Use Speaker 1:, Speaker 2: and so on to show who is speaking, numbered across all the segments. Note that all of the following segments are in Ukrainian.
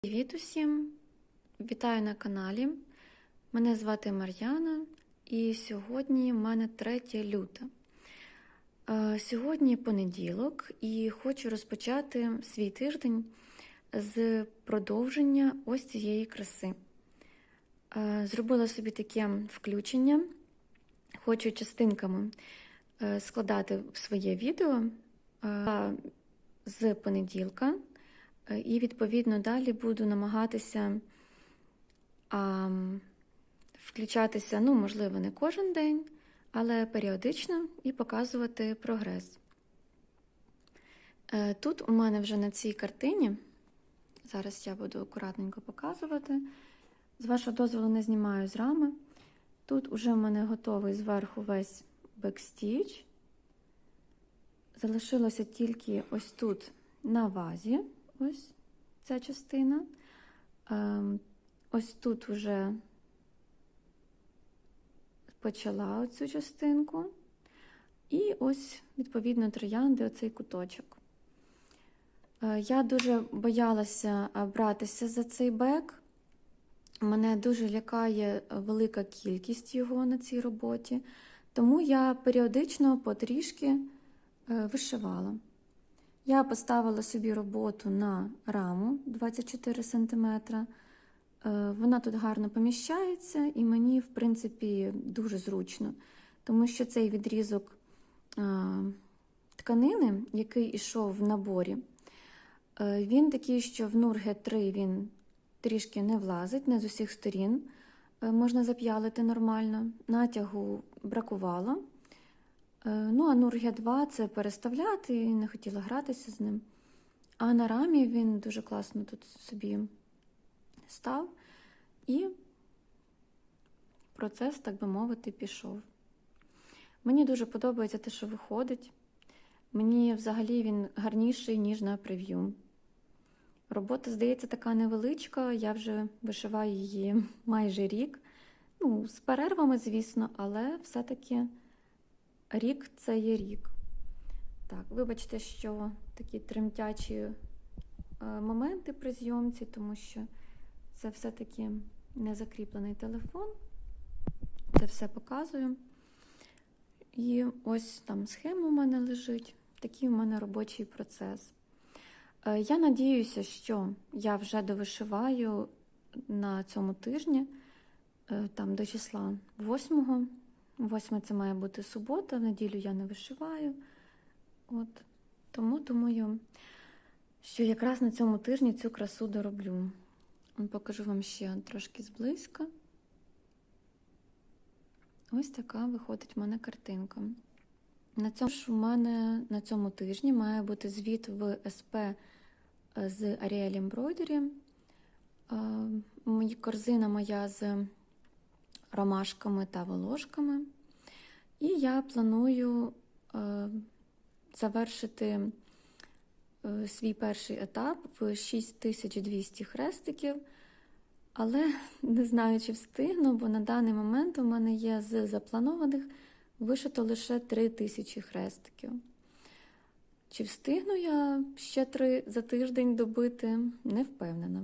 Speaker 1: Привіт усім! Вітаю на каналі. Мене звати Мар'яна, і сьогодні в мене 3 люте. Е, Сьогодні понеділок, і хочу розпочати свій тиждень з продовження ось цієї краси. Е, Зробила собі таке включення. Хочу частинками е, складати в своє відео з понеділка. Е, І, відповідно, далі буду намагатися а, включатися, ну, можливо, не кожен день, але періодично і показувати прогрес. Е, Тут у мене вже на цій картині, зараз я буду акуратненько показувати. З вашого дозволу не знімаю з рами. Тут уже в мене готовий зверху весь бекстіч. Залишилося тільки ось тут на вазі. Ось ця частина. Ем, Ось тут вже почала оцю частинку. І ось, відповідно, троянди, оцей куточок. Е, Я дуже боялася е, братися за цей бек. Мене дуже лякає велика кількість його на цій роботі, тому я періодично потрішки е, вишивала. Я поставила собі роботу на раму 24 см. Вона тут гарно поміщається, і мені, в принципі, дуже зручно, тому що цей відрізок е, тканини, який йшов в наборі, е, він такий, що в Нурге 3 він трішки не влазить, не з усіх сторін е, можна зап'ялити нормально. Натягу бракувало. Е, Ну, а Нурге 2 це переставляти, і не хотіла гратися з ним. А на рамі він дуже класно тут собі став, і процес, так би мовити, пішов. Мені дуже подобається те, що виходить. Мені взагалі він гарніший, ніж на прев'ю. Робота, здається, така невеличка, я вже вишиваю її майже рік. Ну, з перервами, звісно, але все-таки рік це є рік. Так, вибачте, що такі тремтячі е, моменти при зйомці, тому що це все-таки не закріплений телефон. Це все показую. І ось там схема у мене лежить. Такий у мене робочий процес. Е, Я надіюся, що я вже довишиваю на цьому тижні, е, там до числа 8-го. 8 це має бути субота, в неділю я не вишиваю. От. Тому думаю, що якраз на цьому тижні цю красу дороблю. Покажу вам ще трошки зблизька. Ось така виходить в мене картинка. На цьому ж у мене на цьому тижні має бути звіт в СП з Ariel Embroidery. Корзина моя з ромашками та волошками. І я планую е, завершити е, свій перший етап в 6200 хрестиків, але не знаю, чи встигну, бо на даний момент у мене є з запланованих вишито лише 3000 хрестиків. Чи встигну я ще три за тиждень добити, не впевнена.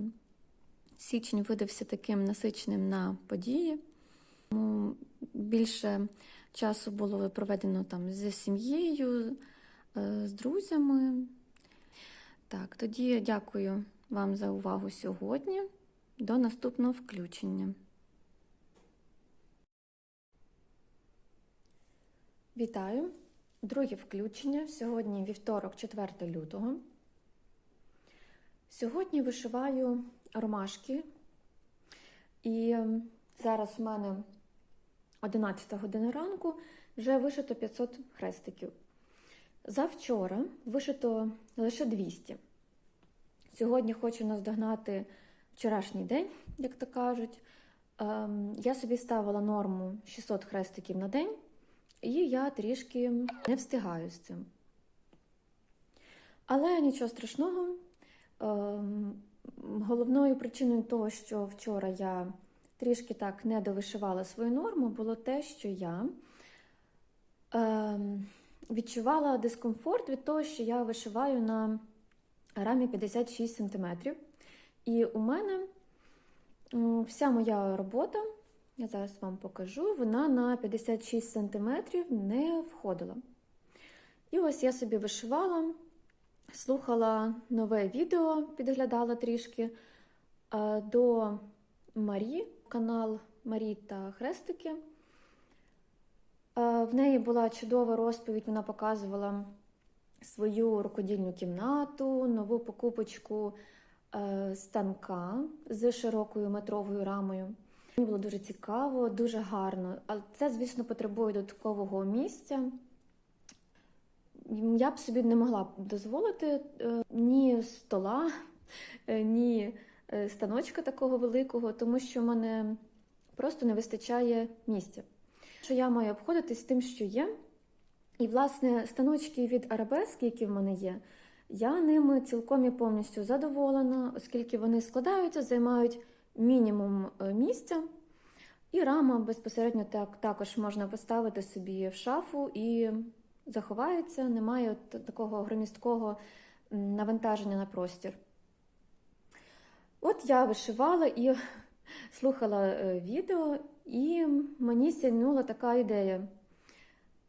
Speaker 1: Січень видався таким насиченим на події. Тому більше часу було проведено там зі сім'єю, з друзями. Так, тоді дякую вам за увагу сьогодні. До наступного включення. Вітаю! Друге включення. Сьогодні вівторок, 4 лютого. Сьогодні вишиваю ромашки. І зараз в мене 11 година ранку вже вишито 500 хрестиків. Завчора вишито лише 200. Сьогодні хочу наздогнати вчорашній день, як то кажуть. Я собі ставила норму 600 хрестиків на день, і я трішки не встигаю з цим. Але нічого страшного. Головною причиною того, що вчора я трішки так не довишивала свою норму, було те, що я е, відчувала дискомфорт від того, що я вишиваю на рамі 56 см. І у мене вся моя робота, я зараз вам покажу, вона на 56 см не входила. І ось я собі вишивала, слухала нове відео, підглядала трішки е, до Марі, канал Марі та Хрестики. Е, В неї була чудова розповідь, вона показувала свою рукодільну кімнату, нову покупочку е, станка з широкою метровою рамою. Мені було дуже цікаво, дуже гарно. Але це, звісно, потребує додаткового місця. Я б собі не могла дозволити е, ні стола, ні станочка такого великого, тому що в мене просто не вистачає місця. Що я маю обходитись тим, що є. І, власне, станочки від арабески, які в мене є, я ними цілком і повністю задоволена, оскільки вони складаються, займають мінімум е, місця. І рама безпосередньо так, також можна поставити собі в шафу і заховається, немає такого громісткого навантаження на простір. От я вишивала і слухала е, відео, і мені сягнула така ідея.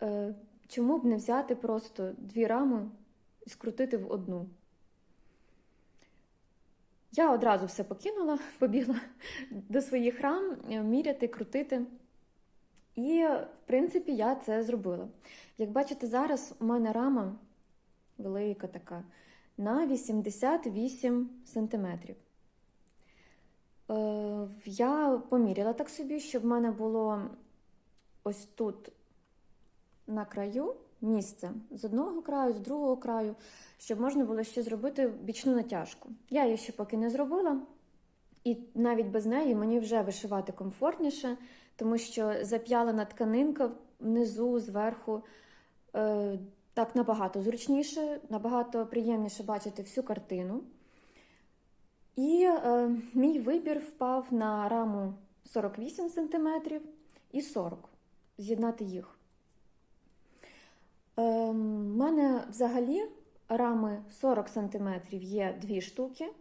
Speaker 1: Е, Чому б не взяти просто дві рами і скрутити в одну? Я одразу все покинула, побігла до своїх рам е, міряти, крутити. І, в принципі, я це зробила. Як бачите, зараз у мене рама велика така на 88 сантиметрів. Е, Я поміряла так собі, щоб в мене було ось тут на краю місце з одного краю, з другого краю, щоб можна було ще зробити бічну натяжку. Я її ще поки не зробила, і навіть без неї мені вже вишивати комфортніше, тому що зап'ялена тканинка внизу, зверху. е, Так набагато зручніше, набагато приємніше бачити всю картину. І е, мій вибір впав на раму 48 см і 40 з'єднати їх. У Е, мене взагалі рами 40 см є дві штуки,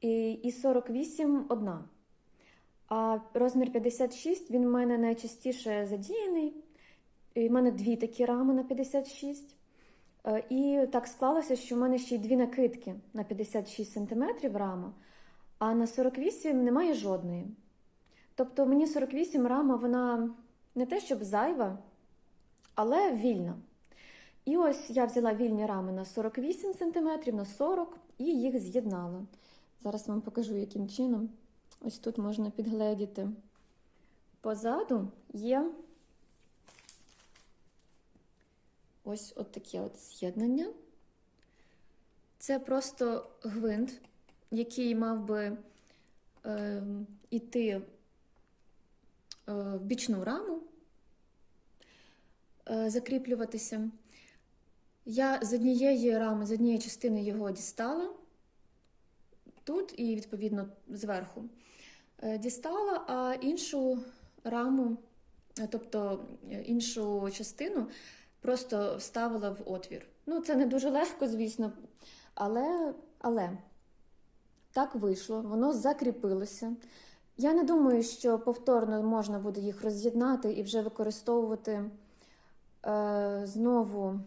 Speaker 1: і, і 48 одна. А розмір 56 він в мене найчастіше задіяний. І в мене дві такі рами на 56. Е, І так склалося, що в мене ще й дві накидки на 56 см рама, а на 48 немає жодної. Тобто мені 48 рама, вона не те, щоб зайва, але вільна. І ось я взяла вільні рами на 48 см, на 40 і їх з'єднала. Зараз вам покажу, яким чином. Ось тут можна підгледіти. Позаду є ось от таке от з'єднання. Це просто гвинт, який мав би е, йти е, в бічну раму, е, закріплюватися. Я з однієї рами, з однієї частини його дістала тут і, відповідно, зверху. Е, Дістала, а іншу раму, тобто е, іншу частину, просто вставила в отвір. Ну, це не дуже легко, звісно, але, але так вийшло, воно закріпилося. Я не думаю, що повторно можна буде їх роз'єднати і вже використовувати е, знову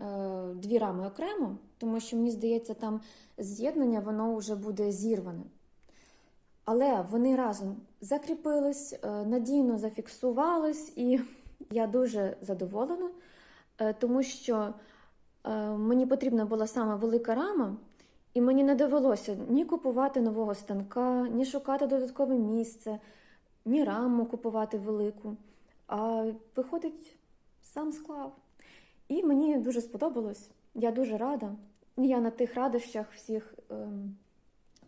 Speaker 1: е, дві рами окремо, тому що мені здається, там з'єднання воно вже буде зірване. Але вони разом закріпились, е, надійно зафіксувались, і я дуже задоволена, е, тому що е, мені потрібна була саме велика рама, і мені не довелося ні купувати нового станка, ні шукати додаткове місце, ні раму купувати велику. А виходить, сам склав. І мені дуже сподобалось. Я дуже рада. Я на тих радощах всіх ем,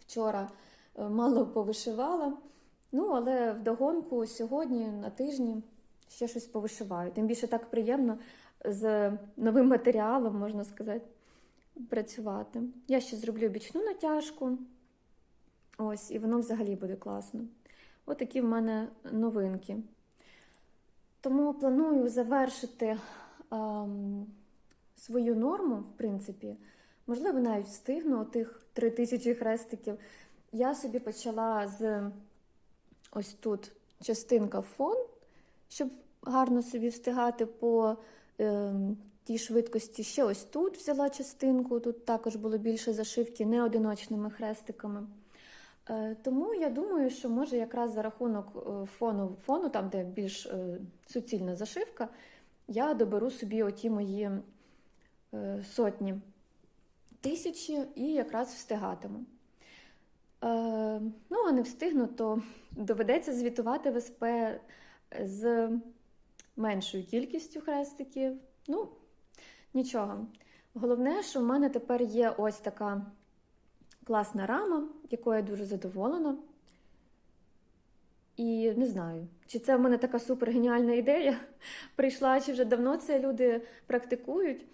Speaker 1: вчора е, мало повишивала. Ну, але вдогонку сьогодні на тижні ще щось повишиваю. Тим більше так приємно з новим матеріалом, можна сказати, працювати. Я ще зроблю бічну натяжку. Ось, і воно взагалі буде класно. Отакі в мене новинки. Тому планую завершити ем, свою норму, в принципі, можливо, навіть встигну тих три тисячі хрестиків. Я собі почала з ось тут частинка фон, щоб гарно собі встигати по е, тій швидкості. Ще ось тут взяла частинку, тут також було більше зашивки не одиночними хрестиками. Е, Тому я думаю, що може якраз за рахунок е, фону, фону там, де більш е, суцільна зашивка, я доберу собі оті мої е, сотні тисячі і якраз встигатиму. Е, Ну, а не встигну, то доведеться звітувати в СП з меншою кількістю хрестиків. Ну, нічого. Головне, що в мене тепер є ось така класна рама, якою я дуже задоволена. І не знаю, чи це в мене така супер геніальна ідея прийшла, чи вже давно це люди практикують.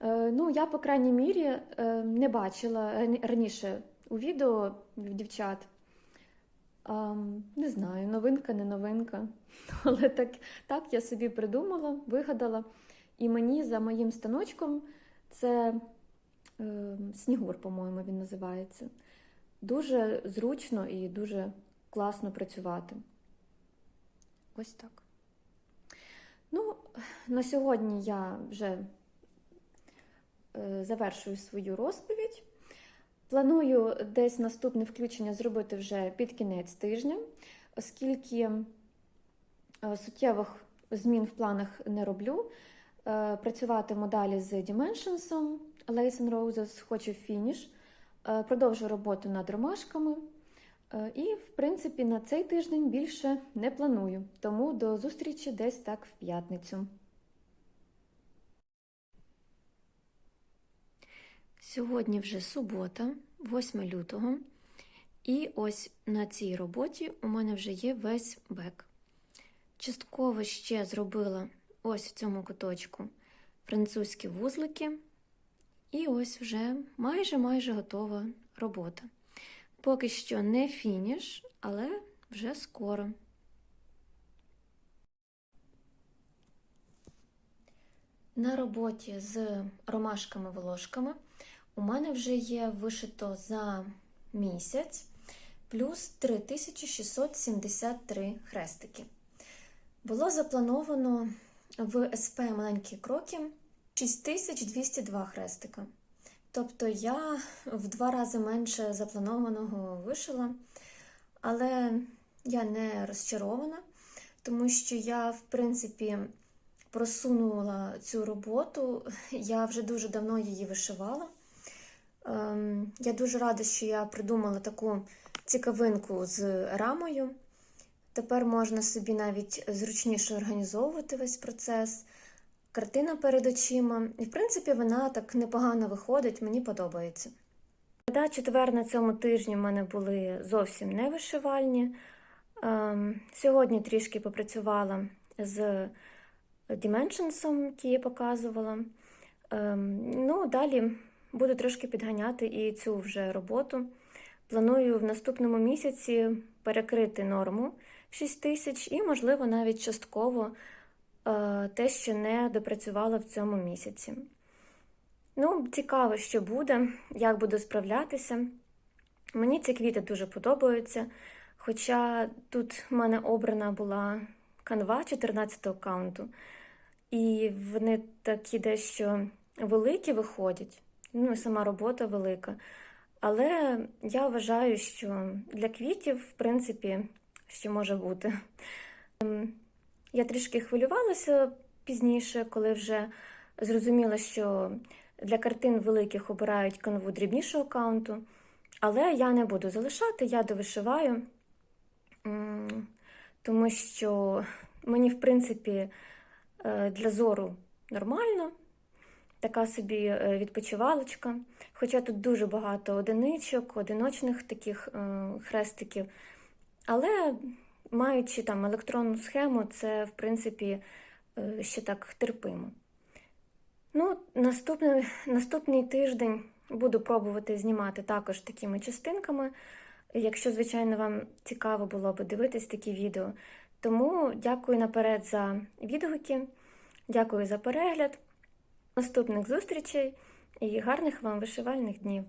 Speaker 1: Е, Ну, я, по крайній мірі, е, не бачила раніше у відео дівчат. Не знаю, новинка, не новинка. Але так, так я собі придумала, вигадала. І мені за моїм станочком це е, Снігур, по-моєму, він називається. Дуже зручно і дуже класно працювати. Ось так. Ну, на сьогодні я вже е, завершую свою розповідь. Планую десь наступне включення зробити вже під кінець тижня, оскільки е, суттєвих змін в планах не роблю. Е, Працюватиму далі з Dimensions, Lace and Roses, хочу фініш. Е, Продовжу роботу над ромашками. І, в принципі, на цей тиждень більше не планую. Тому до зустрічі десь так в п'ятницю. Сьогодні вже субота, 8 лютого, і ось на цій роботі у мене вже є весь бек. Частково ще зробила ось в цьому куточку французькі вузлики, і ось вже майже-майже готова робота. Поки що не фініш, але вже скоро. На роботі з ромашками-волошками у мене вже є вишито за місяць плюс 3673 хрестики. Було заплановано в СП маленькі кроки 6202 хрестика. Тобто я в два рази менше запланованого вишила, але я не розчарована, тому що я, в принципі, просунула цю роботу, я вже дуже давно її вишивала. Ем, Я дуже рада, що я придумала таку цікавинку з рамою. Тепер можна собі навіть зручніше організовувати весь процес. Картина перед очима. І, в принципі, вона так непогано виходить, мені подобається. Да, четвер на цьому тижні в мене були зовсім не вишивальні. Ем, Сьогодні трішки попрацювала з Dimensions, який я показувала. Ем, Ну, далі буду трошки підганяти і цю вже роботу. Планую в наступному місяці перекрити норму 6 тисяч і, можливо, навіть частково е, те, що не допрацювала в цьому місяці. Ну, цікаво, що буде, як буду справлятися. Мені ці квіти дуже подобаються. Хоча тут в мене обрана була канва 14 аккаунту, і вони такі дещо великі виходять. Ну, і сама робота велика. Але я вважаю, що для квітів, в принципі, що може бути. Ем, Я трішки хвилювалася пізніше, коли вже зрозуміла, що для картин великих обирають канву дрібнішого аккаунту. Але я не буду залишати, я довишиваю, тому що мені, в принципі, е, для зору нормально, така собі е, відпочивалочка. Хоча тут дуже багато одиничок, одиночних таких е, хрестиків. Але маючи там електронну схему, це, в принципі, е, ще так терпимо. Ну, наступний, наступний тиждень буду пробувати знімати також такими частинками. Якщо, звичайно, вам цікаво було б дивитись такі відео. Тому дякую наперед за відгуки, дякую за перегляд. Наступних зустрічей і гарних вам вишивальних днів!